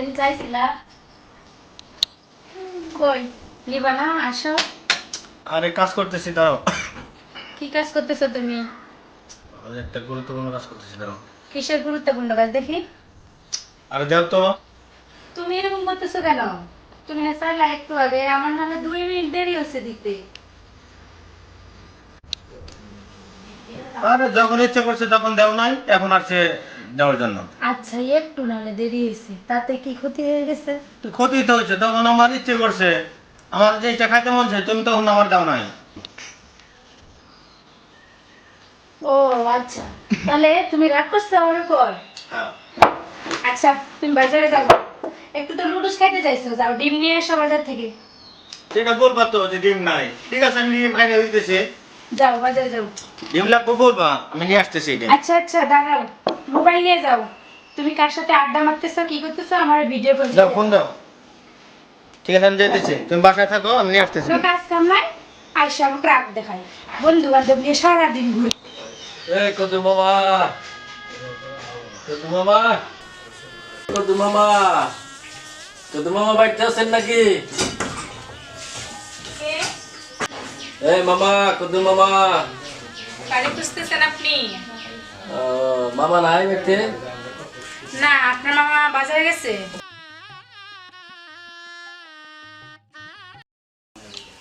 জানি চাইছিলা কই? নিবা না আসো। আরে কাজ করতেছি দাঁড়াও। কি কাজ করতেছো তুমি? একটা গুরুত্বপূর্ণ কাজ করতেছি দাঁড়াও। কিসের গুরুত্বপূর্ণ কাজ দেখি? আরে দেও তো। তুমি এরকম করতেছো কেন? তুমি না চাইলা একটু আগে আমার নামে দুই মিনিট দেরি হচ্ছে দিতে। আরে যখন ইচ্ছে করছে তখন দেও নাই এখন আসছে দেওয়ার জন্য। আচ্ছা একটু নাহলে দেরি হয়েছে। তাতে কি ক্ষতি হয়ে গেছে? ক্ষতি তো হচ্ছে তখন আমার ইচ্ছে করছে আমার যেটা খাইতে মন চাই তুমি তখন আমার দাও নাই। ও আচ্ছা। তাহলে তুমি রাগ করছ আমার উপর? আচ্ছা তুমি বাজারে যাও। একটু তো নুডলস খাইতে চাইছো যাও ডিম নিয়ে এসো বাজার থেকে। সেটা বলবা তো যে ডিম নাই। ঠিক আছে আমি ডিম খাইতে দিতেছি যাও বাজারে যাও। ডিম লাগবে বলবা আমি নিয়ে আসতেছি আচ্ছা আচ্ছা দাঁড়াও। মোবাইল নিয়ে যাও। তুমি কার সাথে আড্ডা মারতেছো কি করতেছো আমার ভিডিও করে দাও ফোন দাও। ঠিক আছে আমি যেতেছি তুমি বাসায় থাকো আমি নিয়ে আসতেছি। কাজ কাম নাই আইসা আমাকে রাগ দেখায়। বন্ধু বান্ধব নিয়ে সারাদিন ঘুরে। এই কদু মামা। কদু মামা। কদু মামা। কদু মামা বাড়িতে আছেন নাকি? এই মামা কদু মামা। বাড়ি খুঁজতেছেন আপনি? মামা নাই বাড়িতে না আপনার মামা বাজারে গেছে?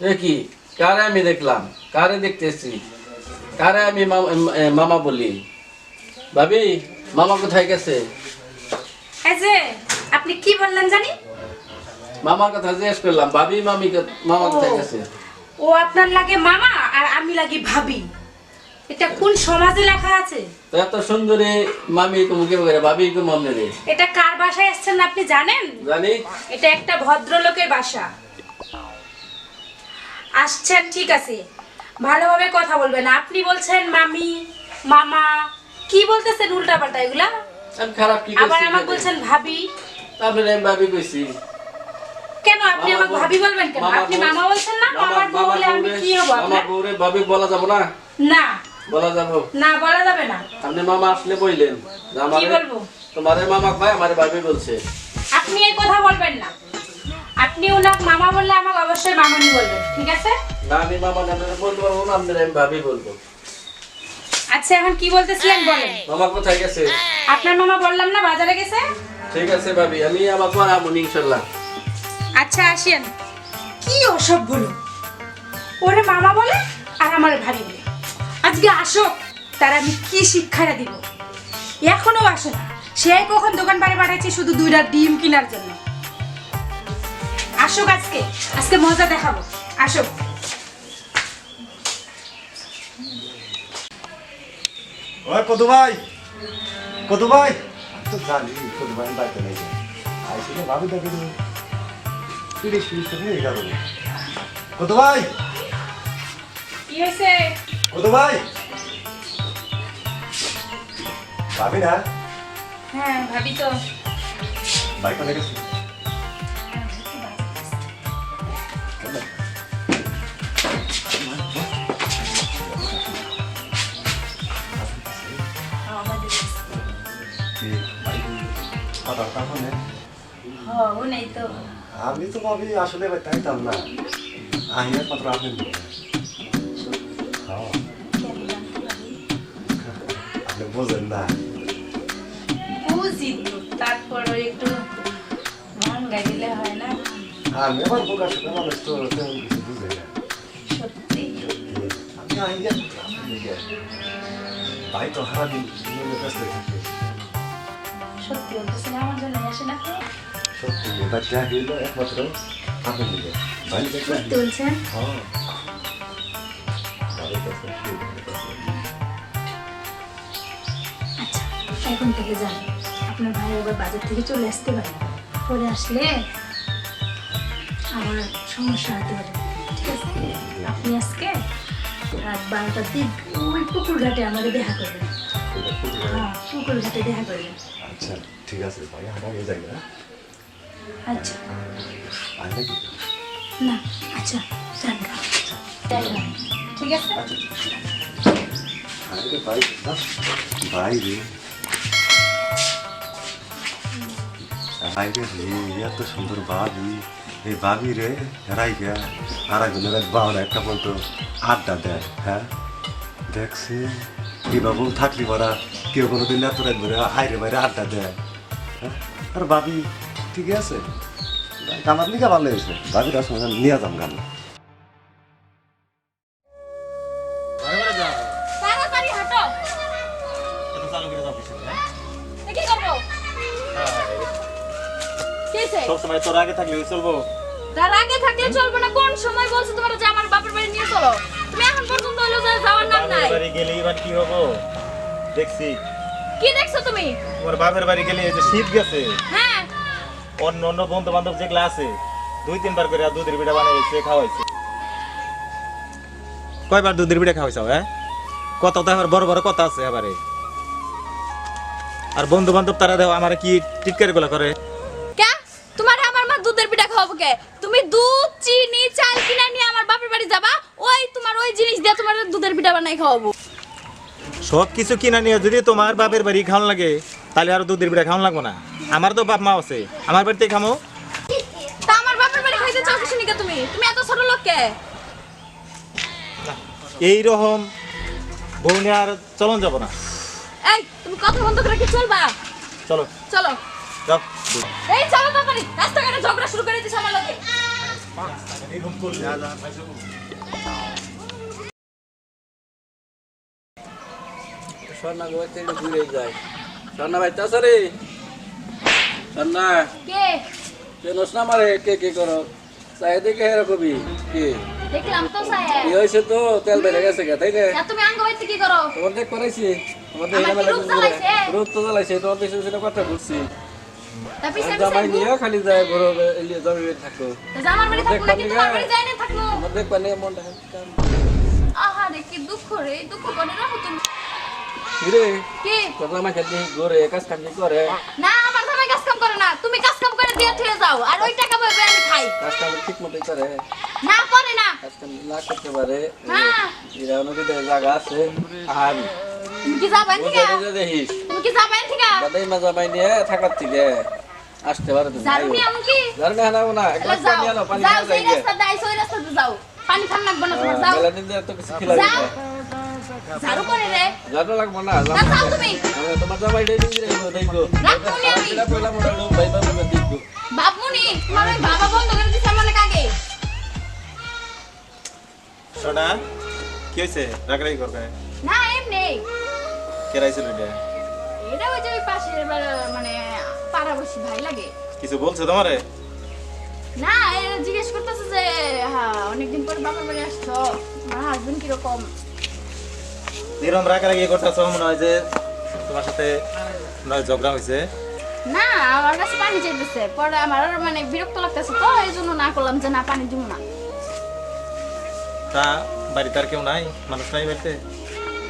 এ কি কারে আমি দেখলাম? কারে দেখতেছি? কারে আমি মামা- বলি? ভাবি মামা কোথায় গেছে? এই যে আপনি কি বললেন জানি? মামার কথা জিজ্ঞেস করলাম ভাবি মামি মামা কোথায় গেছে? ও আপনার লাগে মামা আর আমি লাগি ভাবি। এটা কোন সমাজে লেখা আছে? এত সুন্দরী মামি মুখে বলে ভাবি মামনে রে এটা কার বাসায় আসছেন আপনি জানেন? জানি। এটা একটা ভদ্রলোকের বাসা। আসছেন ঠিক আছে। ভালোভাবে কথা বলবেন। আপনি বলছেন মামি মামা। কি বলতেছেন উল্টা পাল্টা এগুলা? আমি খারাপ কি আবার আমাকে বলছেন ভাবি। তারপরে আমি ভাবি কইছি। কেন? আপনি আমাকে ভাবি বলবেন কেন? আপনি মামা বলছেন না? মামা- মামার বউ বলে আমি কি হব আপনার? বউরে ভাবি বলা যাব না? না। বলা যাব? না বলা যাবে না। আপনি মামা আসলে বললেন কি বলব? তোমারে মামা কয় আমারে ভাবি বলছে। আপনি এই কথা বলবেন না। আপনি ওনাকে মামা বললে আমাকে অবশ্যই মামানি বলবেন ঠিক আছে? না আমি মামা নামে বলতে পারব না আপনার আমি ভাবি বলব। আচ্ছা এখন কি বলতেছিলেন বলেন? মামা কোথায় গেছে? আপনার মামা বললাম না বাজারে গেছে? ঠিক আছে ভাবি আমি আমার পর আমন ইনশাল্লাহ। আচ্ছা আসেন। কি অসভ্য লোক। ওরে মামা বলে আর আমার ভাবি বলে। আজকে আসো তার আমি কি শিক্ষাটা দিব? এখনও আসে না। সে কখন দোকান বাড়ি পাঠাইছে শুধু দুইটা ডিম কেনার জন্য? আসুক আজকে আজকে মজা দেখাবো। আসো ওই কদু ভাই কদু ভাই। তো জানি কদু ভাই বাড়িতে নেই। আইসি তো ভাবি দেখে তিরিশ করে কদু ভাই। কি হয়েছে? ভাই। ভাবি না? হ্যাঁ ভাবি তো। বাইক তো। আমি তো ভাবি আসলে তাইতাম না আমি একমাত্র আপনি বোঝেন না। বুঝি তারপর একটু ভাঙ্গা দিলে হয় না? আমি আমার প্রকাশ করে মানুষ তো তেমন কিছু বুঝে না। সত্যি? ভাই তো সারাদিন ব্যস্ত থাকে। সত্যি বলতেছেন আমার জন্য আসে না সত্যি এবার হইল একমাত্র আপনি ভাই সত্যি বলছেন? হ্যাঁ। এখন থেকে যান। আপনার ভাই আবার বাজার থেকে চলে আসতে পারে। পরে আসলে আমার সমস্যা হতে পারে। ঠিক আছে? আপনি আজকে রাত বারোটার দিক ওই পুকুর ঘাটে আমাদের দেখা করবেন। হ্যাঁ পুকুর ঘাটে দেখা করবেন। আচ্ছা ঠিক আছে ভাই হাঁটা যাই না আচ্ছা। না আচ্ছা যান। যান। গা। ঠিক আছে। আরে ভাই ভাই রে। আইরে রে এত সুন্দর ভাবি এই ভাবি রে রাইগা আর একজনের রাত বারোটা একটা বলতো, আড্ডা দেয় হ্যাঁ? দেখছি, কি বাবু থাকলি পরা কেউ কোনোদিন এত রাত ধরে হাইরে বাইরে আড্ডা দেয় হ্যাঁ? আর ভাবি ঠিকই আছে? আমার নিকা ভালো হয়েছে। ভাবির সঙ্গে নিয়ে যাম গান। তোর আগে থাকলে চলবো। তার আগে থাকলে চলবে না। কোন সময় বলছো তোমার যে আমার বাপের বাড়ি নিয়ে চলো? তুমি এখন পর্যন্ত হলো যে যাওয়ার নাম নাই। বাড়ি গেলে এবার কি হব? দেখছি। কি দেখছ তুমি? তোমার বাপের বাড়ি গেলে এই যে শীত গেছে। হ্যাঁ। অন্য অন্য বন্ধু বান্ধব যেগুলো আছে দুই তিনবার করে আর দুধের পিঠা বানিয়েছে খাওয়াইছে কয়বার দুধের পিঠা খাওয়াইছো হ্যাঁ? কত তো বড় বড় কথা আছে এবারে। আর বন্ধু বান্ধব তারা দেও আমার কি টিটকারি গুলো করে? কে? তুমি দুধ চিনি চাল কিনা নিয়ে আমার বাপের বাড়ি যাবা ওই তোমার ওই জিনিস দিয়ে তোমার দুধের পিঠা বানাই খাওয়াবো। সব কিছু কিনা নিয়ে যদি তোমার বাপের বাড়ি খাওয়ান লাগে তাহলে আর দুধের পিঠা খাওয়ান লাগবো না। আমার তো বাপ মা আছে আমার বাড়িতে খামো। তা আমার বাপের বাড়ি খাইতে চাও কিছু নিকে তুমি? তুমি এত ছোট লোক কে? এই রকম বউ নিয়ে আর চলন যাব না। এই তুমি কথা বন্ধ করে কি চলবা? চলো। চলো। যাও। এই চলো তাড়াতাড়ি রাস্তাঘাটে ঝগড়া শুরু করে দিছ আমার লোকে স্বর্ণা গোয়া থেকে ঘুরে যায়। স্বর্ণা ভাই তাছাড়ে স্বর্ণা কে? চেনস না মারে কে কে করো? চাই দেখে এরকমই। কি? দেখলাম তো সাহেব কি তো? তেল বেড়ে গেছে গে তাই না? তুমি আঙ্গ বাইতে কি করো? তোমার দেখ করাইছি। তোমার আমার রূপ তো জ্বালাইছে? তোমার কথা ঘুরছি? তা পিছে জামাই নিয়ে খালি যায় বড় এলিয়ে জমি বেড়ে থাকো আমার বাড়ি থাকব নাকি তোমার বাড়ি যাই না আমার দেখবা নিয়ে মনটা কাম আহা রে কি দুঃখ রে দুঃখ করে রাখো তুমি কিরে কি কথা মা খেতে ঘুরে কাজ কাম কি করে না আমার জামাই কাজ কাম করে না তুমি কাজ কাম করে দিয়ে থুয়ে যাও আর ওই টাকা পাবে আমি খাই কাজ কাম ঠিক মতোই করে না করে না কাজ কাম না করতে পারে হ্যাঁ এরা নদীতে জায়গা আছে আর তুমি কি যাবেন বুঝে দেখিস কি যাবেন ঠিক দাদাই মা জামাই নিয়ে থাকার থেকে আসতে পারে তুমি জানো আমি কি জানি না না এক গ্লাস পানি আনো পানি যাও সেই যাই রাস্তা দাই সেই রাস্তাতে যাও। পানি খান লাগবে না তোমার যাও। মেলা দিন তো কিছু খিলাবি যাও। ঝাড়ু করে রে। জানো লাগবো না তা যাও তুমি। তোমার জামাই দিই রে দেখো রাখব নি আমি। এটা কইলা মোটা লোক ভাই বাবা দেখো বাপমুনি তোমার ওই বাবা বন্ধ করে দিছে আমার আগে। সোনা কি হয়েছে রাগরাগি করবে? না এমনি। কেরাইছিল এটা? এটা ওই যে পাশের বাড়ি- মানে পাড়াবসি ভাই লাগে। কিছু বলছে তোমারে? না এ জিজ্ঞেস করতেছে যে হ্যাঁ অনেকদিন পরে বাবার বাড়ি আসছো আমার হাজবেন্ড কীরকম? এরকম রাগারাগি করতেছ মনে হয় যে তোমার সাথে নয় ঝগড়া হয়েছে। না আমার কাছে পানি চাইতেছে পরে আমার আর মানে বিরক্ত লাগতেছে তো এই জন্য না করলাম যে না পানি দিব না। তা বাড়িতে আর কেউ নাই? মানুষ নাই বাড়িতে?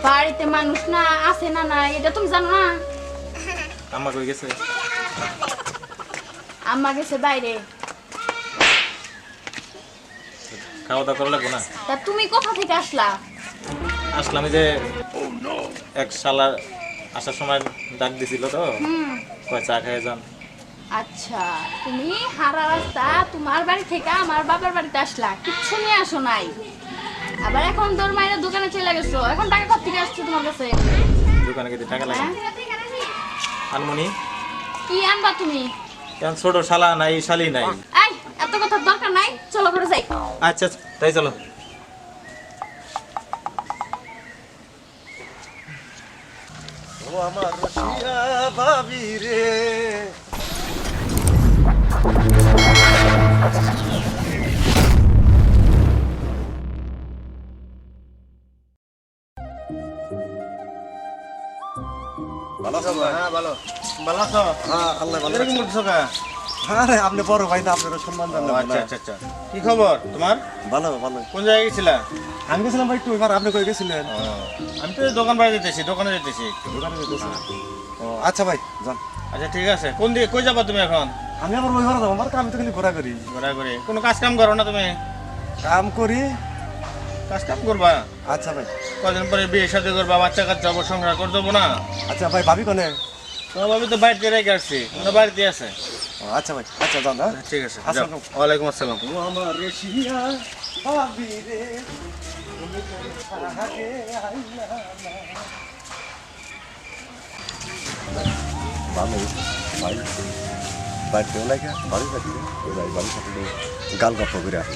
বাড়িতে মানুষ না আছে না না এটা তুমি জানো না? আম্মা কই গেছে? আম্মা গেছে বাইরে। খাওয়া দাওয়া করা লাগবো না? তা তুমি কোথা থেকে আসলা? আসলাম এই যে এক শালা আসার সময় ডাক দিছিল তো। কয় চা খেয়ে যান। আচ্ছা তুমি হারা রাস্তা তোমার বাড়ি থেকে আমার বাবার বাড়িতে আসলা কিচ্ছু নিয়ে আসো নাই। আবার এখন তোর মায়ের দোকানে চলে গেছো। এখন টাকা কোথা থেকে আসছে তোমার কাছে? দোকানে গেতে টাকা লাগে হ্যাঁ? আনমনি? কি আনবা তুমি? এখন ছোট শালা নাই শালি নাই। এই এত কথা দরকার নাই। চলো করে যাই। আচ্ছা তাই চলো। ও আমার রসিয়া ভাবি রে। হ্যাঁ ভালো। ভালো আছো? হ্যাঁ আল্লাহ ভালো এরকম রাখছে। কা আরে আপনি বড় ভাই না আপনার সম্মান জানলাম আচ্ছা আচ্ছা আচ্ছা। কি খবর তোমার? ভালো ভালো। কোন জায়গায় গেছিলা? আমি গেছিলাম ভাই একটু এবার আপনি কই গেছিলেন? আমি তো দোকান বাড়ি যেতেছি দোকানে যেতেছি। দোকানে গেছিলাম ও আচ্ছা ভাই যান। আচ্ছা ঠিক আছে। কোন দিকে কই যাবা তুমি এখন? আমি আবার ওই ঘরে যাব আমার কাম তো খালি ঘোরা করি ঘোরা করে কোনো কাজ কাম করো না তুমি? কাম করি কাজ কাম করবা আচ্ছা ভাই কদিন পরে বিয়ে সাথে করবা বাচ্চা কাচ্চা বড় সংসার করে দেবো না আচ্ছা ভাই ভাবি কনে তোমার ভাবি তো বাড়িতে রেখে আসছি ওরা বাড়িতে আছে ও, আচ্ছা ভাই আচ্ছা যান হ্যাঁ ঠিক আছে আসসালামু ওয়ালাইকুম আসসালাম আমার ভাবি রে। ভালো ভাই লাগে বাড়ি থাকি গাল গপ্প করে আসি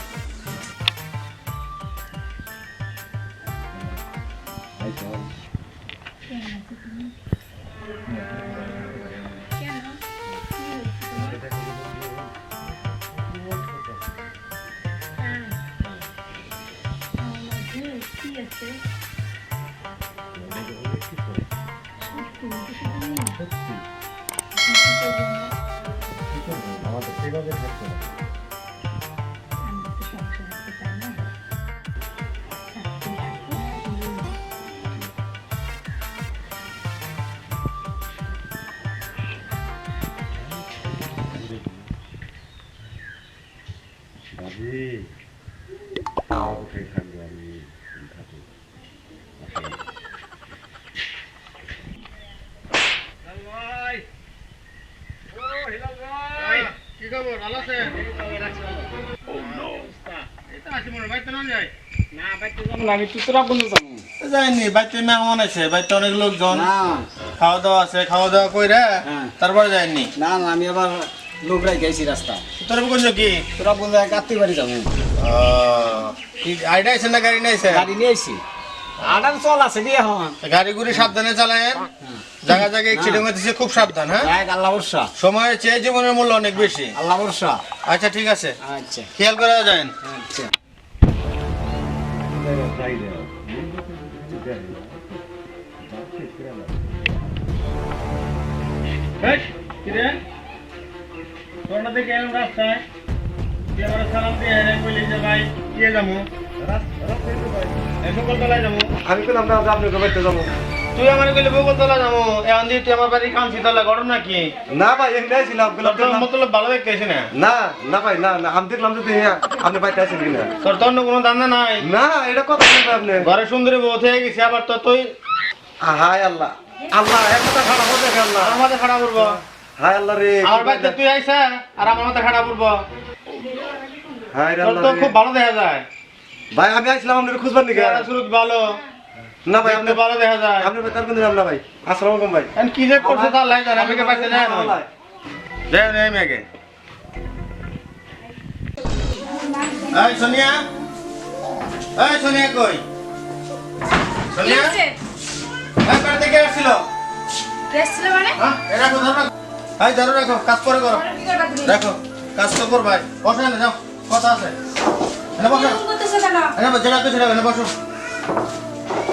আমাদের সেভাবে থাকতে হবে ভালো আছেন? আমি তুতরা বন্ধু যাব। যাইনি বাড়িতে মেহমান আছে বাড়িতে অনেক লোকজন না। খাওয়া দাওয়া আছে খাওয়া দাওয়া কইরা হ্যাঁ। তারপরে যাইনি না না আমি আবার লোকরাই গেছি রাস্তা। তোর কোন কি? তোরা বন্ধু এক আত্মীয় বাড়ি যাব। আইডা আছে না গাড়ি নাইছে গাড়ি নিয়ে আইছি। আডার চল আছে দিয়ে হন। গাড়ি গুড়ি সাবধানে চালায়েন। জায়গা জায়গায় অ্যাক্সিডেন্ট হতেছে খুব সাবধান হ্যাঁ? এক আল্লাহ বর্ষা সময়ের চেয়ে জীবনের মূল্য অনেক বেশি। আল্লাহ বর্ষা আচ্ছা ঠিক আছে। আচ্ছা। খেয়াল করা যায় আচ্ছা। রাস্তায়। সালাম দিয়ে কইলি যে ভাই তলায় যাব? আমি পেলাম না আপনি বাড়িতে যাব। তুই আমার কইলি বকল তলা যাব। এখন দিয়ে তুই আমার বাড়ি কামছি তলা ঘটনা কি? না ভাই এমনি ছিলাম তোর তোর মতলব ভালো দেখতেছি না? না না ভাই না না আমি দেখলাম যদি আপনি বাড়িতে আছেন কিনা। তোর তোর কোনো ধান্দা নাই। না এটা কথা বলবেন আপনি ঘরে সুন্দরী বউ থেকে গেছে আবার তো তুই হায় আল্লাহ। আল্লাহ এক কথা খারাপ দেখে আল্লাহ? আমার মাথা খারাপ করব। হায় আল্লাহ রে আমার বাড়িতে তুই আইসা আর আমার মাথা খারাপ করব। হায় আল্লাহ তো খুব ভালো দেখা যায়। ভাই আমি আসলাম আপনার খুঁজবার নিকে চেহারা সুরত ভালো। না ভাই আপনি ভালো দেখা যায়। আপনি তার না ভাই? আসসালামু আলাইকুম ভাই। এখন কি যে করছে তার লাই জানে আমি কে যায় না নেই মেয়েকে এই সোনিয়া। এই সোনিয়া কই? সোনিয়া? এই বাড়ি থেকে আসছিল। ছিল মানে? হ্যাঁ এ রাখো ধরো রাখো। এই ধরো রাখো কাজ করে করো? রাখো কাজ তো কর ভাই। বসো না যাও। কথা আছে। এনে বসো। এরকম করতেছো কেন? এনে বসো যেটা কিছু এনে বসো।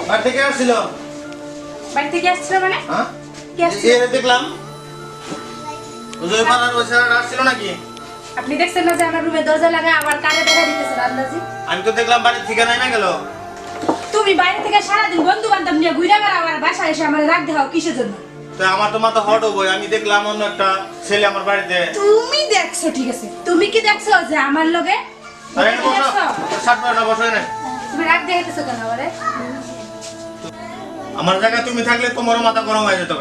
বাড়ি থেকে আসছিল? বাড়ি থেকে আসছিল মানে? হ্যাঁ? দেখলাম ওই আসছিল নাকি? আপনি দেখছেন না যে আমার রুমে দরজা লাগা আবার কারে দেখা দিতেছে আন্দাজি? আমি তো দেখলাম বাড়ির ঠিকানাই না গেল। তুমি বাইরে থেকে সারাদিন বন্ধু বান্ধব নিয়ে ঘুরে বেড়াও আর বাসায় এসে আমার দেখাও কিসের জন্য? তো আমার তো মাথা হট হব আমি দেখলাম অন্য একটা ছেলে আমার বাড়িতে। তুমি দেখছ ঠিক আছে। তুমি কি দেখছ যে আমার লগে আমারে? জায়গায় তুমি থাকলে তোমারও মাথা গরম হয়ে যেত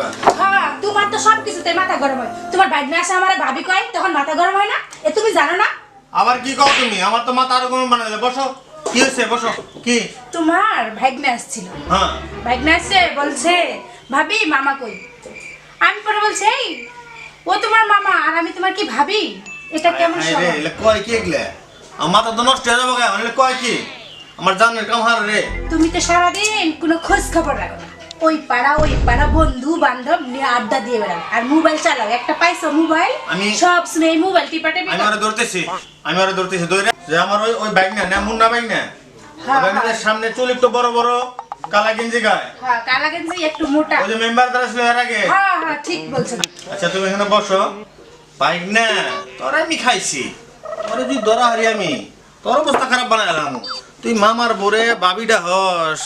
হ্যাঁ তোমার তো সব কিছুতে মাথা গরম হয়। তোমার আসে আমার ভাবি কয় তখন মাথা গরম হয় না? এ তুমি জানো না? আবার কি কও তুমি? আমার তো মাথা আরও গরম বানালে বসো। কি হয়েছে? বসো। কি? তোমার ভাগ্নে আসছিল। হ্যাঁ। ভাগ্নে আসছে বলছে ভাবি মামা কই? আমি পরে বলছি এই ও তোমার মামা আর আমি তোমার কি ভাবি? এটা কেমন কয় কি এগুলা? মাথা তো নষ্ট হয়ে যাব মানে কয় কি? আমার জানের কাম হার রে। তুমি তো সারাদিন কোনো খোঁজ খবর রাখো না। ওই পাড়া ওই পাড়া বন্ধু বান্ধব নিয়ে আড্ডা দিয়ে বেড়াও। আর মোবাইল চালাও একটা পাইছো মোবাইল? আমি সব শুনে এই মোবাইল আমি আরে ধরতেছি আমি ধরতেছি ধরে যে আমার ওই ওই বাইক না না মুন্না বাইক না বাইকের সামনে চুল একটু বড় বড় কালা গেঞ্জি গায়। হ্যাঁ কালা গেঞ্জি একটু মোটা। ওই যে মেম্বার দ্বারা ছিল এর আগে? হ্যাঁ হ্যাঁ ঠিক বলছেন আচ্ছা তুমি এখানে বসো। বাইক না তোরা আমি খাইছি। ওরে যদি ধরা হারি আমি তোর অবস্থা খারাপ বানাইলাম তুই মামার বোরে বাবিটা হস।